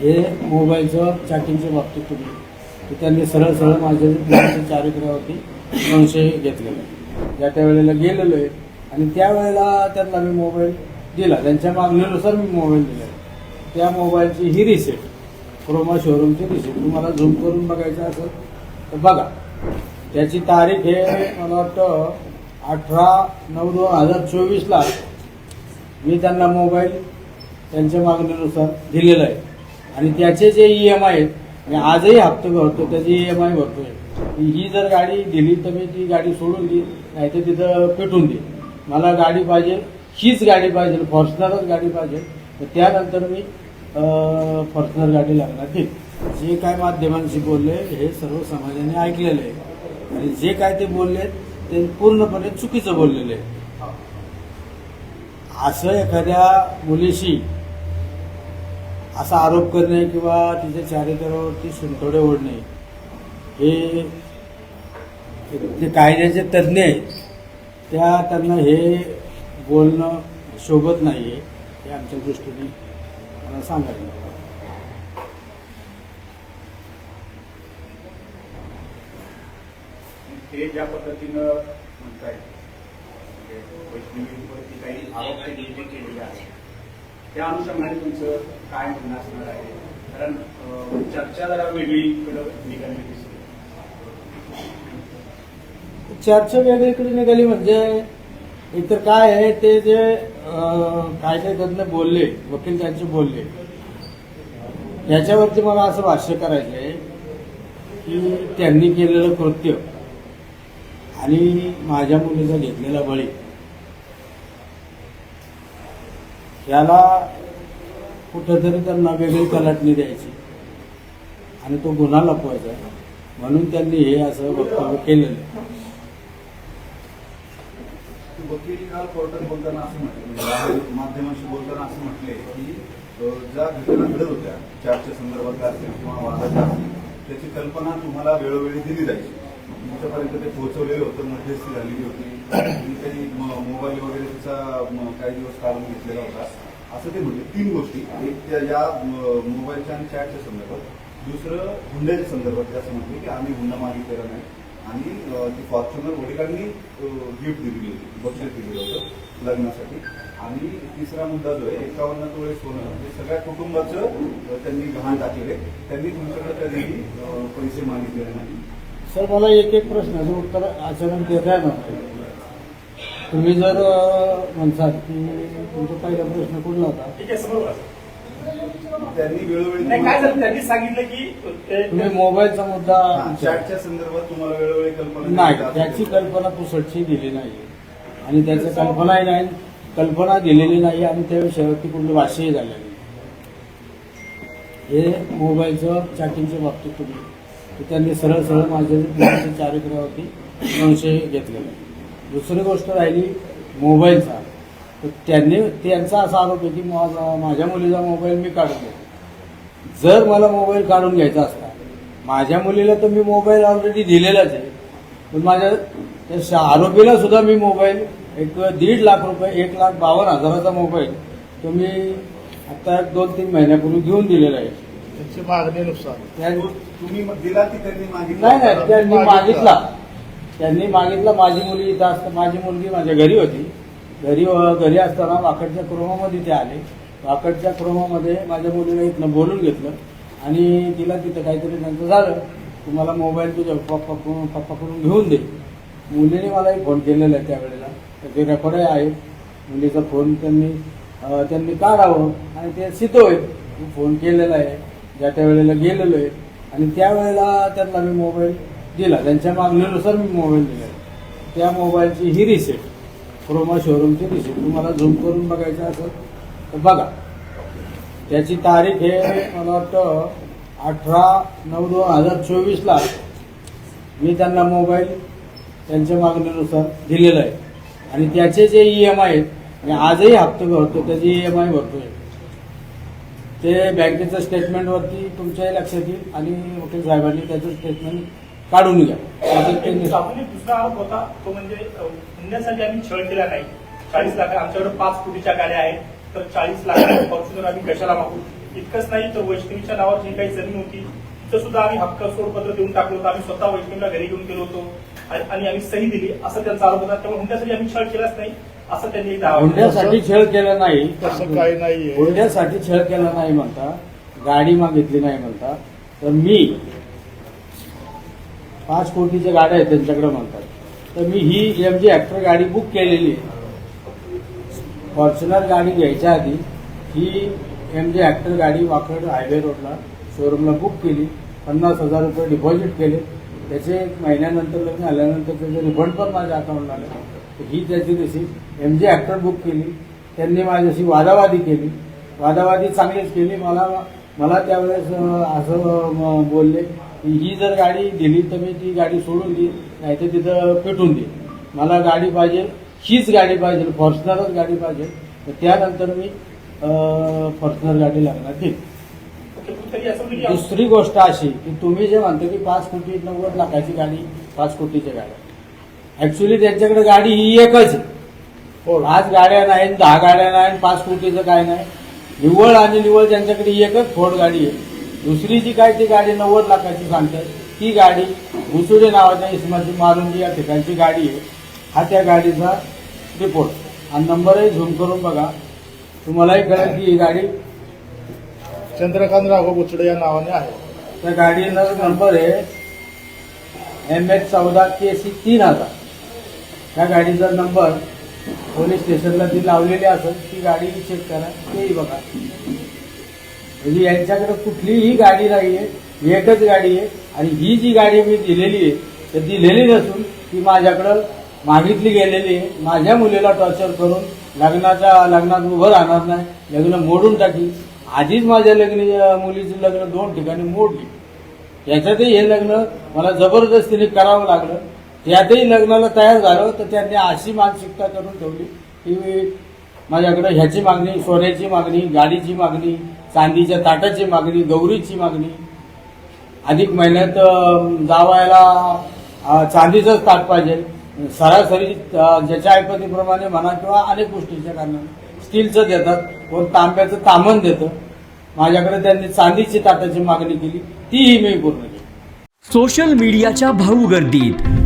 हे मोबाईलचं चॅटिंगच्या बाबतीत तुम्ही तर त्यांनी सरळ सरळ माझ्या मुलाच्या चारित्र्यावरती संशय घेतलेला आहे. ज्या त्या वेळेला गेलेलो आहे. आणि त्यावेळेला त्यांना मी मोबाईल दिला. त्यांच्या मागणीनुसार मी मोबाईल दिला. त्या मोबाईलची ही रिसेट क्रोमा शोरूमची रिसेट तुम्हाला झूम करून बघायचं असेल तर बघा. त्याची तारीख हे मला वाटतं अठरा नऊ दोन हजार चोवीसला मी त्यांना मोबाईल त्यांच्या मागणीनुसार दिलेला आहे. आणि त्याचे जे ई एम आय आहेत मी आजही हप्ते भरतो त्याचे ई एम आय भरतोय ही जर गाडी दिली तर मी ती गाडी सोडून देईल नाही तर तिथं पेटून देईन. मला गाडी पाहिजे हीच गाडी पाहिजे फॉर्च्युनरच गाडी पाहिजे तर त्यानंतर मी फॉर्च्युनर गाडी लागणार ठीक जे काय माध्यमांशी बोलले हे सर्व समाजाने ऐकलेलं आहे. आणि जे काय ते बोलले ते पूर्णपणे चुकीचं बोललेलं आहे. असं एखाद्या मुलीशी असा आरोप करणे किंवा तिच्या चारित्र्यावरती शिंतोडे ओढणे हे जे कायद्याचे तज्ज्ञ आहेत त्या त्यांना हे बोलणं शोभत नाही आहे हे आमच्या दृष्टीने मला सांगायला ते ज्या पद्धतीनं म्हणताय म्हणजे वैष्णवी काही आरोप केलेले आहेत त्या अनुषंगाने तुमचं काय म्हणणं असणार आहे? कारण चर्चा जरा वेगळीकडं निघाली दिसते चर्चा वेगळीकडे निघाली म्हणजे इतर काय आहे ते जे कायदेतज्ञ काय काय बोलले वकील त्यांचे बोलले याच्यावरती मला असं भाष्य करायचं आहे की त्यांनी केलेलं कृत्य आणि माझ्या मुलीचा घेतलेला बळी याला कुठंतरी त्यांना वेगळी कलाटणी द्यायची. आणि तो गुन्हा लपवायचा. म्हणून त्यांनी हे असं वक्तव्य केलेलं आहे. बोलताना असं म्हटलं माध्यमांशी बोलताना असं म्हटले की ज्या घटना घडत होत्या चारच्या संदर्भात असतील किंवा वादाच्या असतील त्याची कल्पना तुम्हाला वेळोवेळी दिली जायची. तिथपर्यंत ते पोहोचवलेलं होतं मध्यस्थी झालेली होती. त्यांनी मोबाईल वगैरे तिचा काही दिवस काढून घेतलेला होता. असं ते म्हणजे तीन गोष्टी. एक त्या या मोबाईलच्या आणि चॅटच्या संदर्भात. दुसरं हुंड्याच्या संदर्भात. ते असं म्हटलं की आम्ही हुंडा मागितलेला नाही. आणि ती फॉर्च्युनर वडिलांनी गिफ्ट दिलेली होती. बक्षीस दिलेलं होतं लग्नासाठी. आणि तिसरा मुद्दा जो आहे एकावन्न तोळे सोनं. हे सगळ्या कुटुंबाचं त्यांनी गहाण टाकलेले त्यांनी तुमच्याकडे कधीही पैसे मागितलेले नाही सर मला एक एक प्रश्नाचं उत्तर अचानक देता येणार नाही. तुम्ही जर म्हणसाल की तुमचा पहिला प्रश्न कुठला होता? ठीक आहे समोर त्यांनी वेळोवेळी नाही काय झालं? त्यांनी सांगितलं की ते- तुम्ही मोबाईलचा मुद्दा चॅटच्या संदर्भात तुम्हाला वेळोवेळी कल्पना नाही दिली जाते. त्याची कल्पना पुसटची दिली नाही. आणि त्याची कल्पनाही नाही कल्पना दिलेली नाही आणि त्या विषयावरती कुठलं भाष्यही झालेलं नाही. हे मोबाईलचं चॅटिंगच्या बाबतीत तुम्ही तर त्यांनी सरळ सरळ माझ्या मुलाच्या चारित्र्यावरती संशय घेतलेला आहे दुसरी गोष्ट राहिली मोबाईलचा. तर त्यांनी त्यांचा असा आरोप आहे की माझ्या मुलीचा मोबाईल मी काढून घेतो. जर मला मोबाईल काढून घ्यायचा असता माझ्या मुलीला तर मी मोबाईल ऑलरेडी दिलेलाच आहे. पण माझ्या त्या शा- आरोपीला सुद्धा मी मोबाईल एक दीड लाख रुपये एक लाख बावन्न हजाराचा मोबाईल तो मी आता एक दोन तीन महिन्यापूर्वी घेऊन दिलेला आहे. त्यांची मागणीनुसार. त्या- तुम्ही दिला की त्यांनी मागितलं? नाही नाही त्यांनी मागितला. त्यांनी मागितला. माझी मुलगी इथं असतं माझी मुलगी माझ्या घरी होती. घरी घरी असताना वाकडच्या क्रोमामध्ये ते आले. वाकडच्या क्रोमामध्ये माझ्या मुलीला इथनं बोलून घेतलं. आणि तिला तिथं काहीतरी त्यांचं झालं. तुम्हाला मोबाईल तुझ्या पप्पा पप्पाकडून घेऊन दे. मुलीने मलाही फोन केलेला आहे त्यावेळेला. त्याचे रेकॉर्डही आहे. मुलीचा फोन त्यांनी त्यांनी काढावं आणि ते सिद्धोय फोन केलेला आहे. ज्या त्या वेळेला गेलेलो आहे आणि त्यावेळेला त्यांना मी मोबाईल दिला. त्यांच्या मागणीनुसार मी मोबाईल दिला त्या मोबाईलची ही रिसेट क्रोमा शोरूमची रिसेट तुम्हाला झूम करून बघायचं असेल तर बघा. त्याची तारीख हे मला वाटतं अठरा नऊ दोन हजार चोवीसला मी त्यांना मोबाईल त्यांच्या मागणीनुसार दिलेला आहे. आणि त्याचे जे ई एम आय आहेत मी आजही हप्ते भरतो. त्याचे ई एम आय भरतोय. ते बँकेचं स्टेटमेंटवरती तुमच्याही लक्षात येईल आणि वकील साहेबांनी त्याचं स्टेटमेंट काढून घ्या. दुसरा आरोप होता तो म्हणजे अ, हुंड्यासाठी आम्ही छळ केला नाही. चाळीस लाख आमच्याकडे पाच कोटीच्या गाड्या आहेत तर चाळीस लाख फॉर्च्युनर आम्ही कशाला मागू? इतकंच नाही तर वैष्णवीच्या नावावर जी काही जमीन होती तिथं सुद्धा आम्ही हक्क सोडपत्र देऊन टाकलं होतं. आम्ही स्वतः वैष्णवीला घरी घेऊन गेलो होतो. आणि आणि आम्ही सही दिली असं त्यांचा आरोप होता. त्यामुळे हुंड्यासाठी आम्ही छळ केलाच नाही. असं त्यांनी दावा. हुंड्यासाठी छळ केला नाही. तसं काही नाहीये. हुंड्यासाठी छळ केला नाही म्हणता. गाडी मागितली नाही म्हणता. तर मी पाच कोटीच्या गाड्या आहेत त्यांच्याकडे म्हणतात. तर मी ही एम जी ॲक्टर गाडी बुक केलेली आहे. फॉर्च्युनर गाडी घ्यायच्या आधी ही एम जी ॲक्टर गाडी वाकड हायवे रोडला शोरूमला बुक केली. पन्नास हजार रुपये डिपॉझिट केले. त्याचे एक महिन्यानंतर लग्न आल्यानंतर त्याचे रिफंड पण माझ्या अकाउंटला आले. ही त्याची receipt M G Hector book केली. त्यांनी माझ्याशी वादावादी केली. वादावादी चांगलीच केली. मला मला त्यावेळेस असं बोलले की ही जर गाडी दिली तर मी ती गाडी सोडून देईन नाही तर तिथं पेटून देईन. मला गाडी पाहिजे हीच गाडी पाहिजे फॉर्च्युनरच गाडी पाहिजे. तर त्यानंतर मी फॉर्च्युनर गाडी लागणार असं म्हणजे दुसरी गोष्ट अशी की तुम्ही जे म्हणता की पाच कोटी नव्वद लाखाची गाडी पाच कोटीच्या गाड्या. ऍक्च्युली त्यांच्याकडे गाडी ही एकच आहे. हो. पाच गाड्या नाही दहा गाड्या नाही पाच कोटीचं काय नाही. निव्वळ आणि निव्वळ त्यांच्याकडे ही एकच फोर्ड गाडी आहे. दुसरी जी काय ती गाडी नव्वद लाखाची सांगतात ती गाडी मुसुडे नावाच्या इसमाची मारुंजी या ठिकाणची गाडी आहे. हा त्या गाडीचा रिपोर्ट आणि नंबरही झूम करून बघा. तुम्हालाही कळेल की ही गाडी चंद्रकांत राघव बुचडे या नावाने आहे. त्या गाडीचा नंबर आहे एम एच चौदा के सी तीन हजार. त्या गाडीचा नंबर पोलीस स्टेशनला जी लावलेली असेल ती गाडी चेक करा तेही बघा. म्हणजे यांच्याकडे कुठलीही गाडी नाही आहे एकच गाडी आहे आणि ही जी गाडी मी दिलेली आहे तर दिलेली नसून ती माझ्याकडं मागितली गेलेली आहे. माझ्या मुलीला टॉर्चर करून लग्नाच्या लग्नात उभं राहणार नाही लग्न मोडून टाकी. आधीच माझ्या लग्न मुलीचं लग्न दोन ठिकाणी मोडली. त्याच्यातही हे लग्न मला जबरदस्तीने करावं लागलं. यातही लग्नाला तयार झालं तर त्यांनी अशी मानसिकता करून ठेवली की माझ्याकडे ह्याची मागणी सोन्याची मागणी गाडीची मागणी चांदीच्या ताटाची मागणी गौरीची मागणी. अधिक महिन्यात जावायला चांदीचंच ताट पाहिजे. सरासरी ज्याच्या ऐपतीप्रमाणे म्हणा किंवा अनेक गोष्टींच्या कारणाने. स्टीलचं देतात कोण तांब्याचं तामण देतं. माझ्याकडे त्यांनी चांदीची ताटाची मागणी केली तीही मी पूर्ण केली. सोशल मीडियाच्या भाऊ गर्दीत.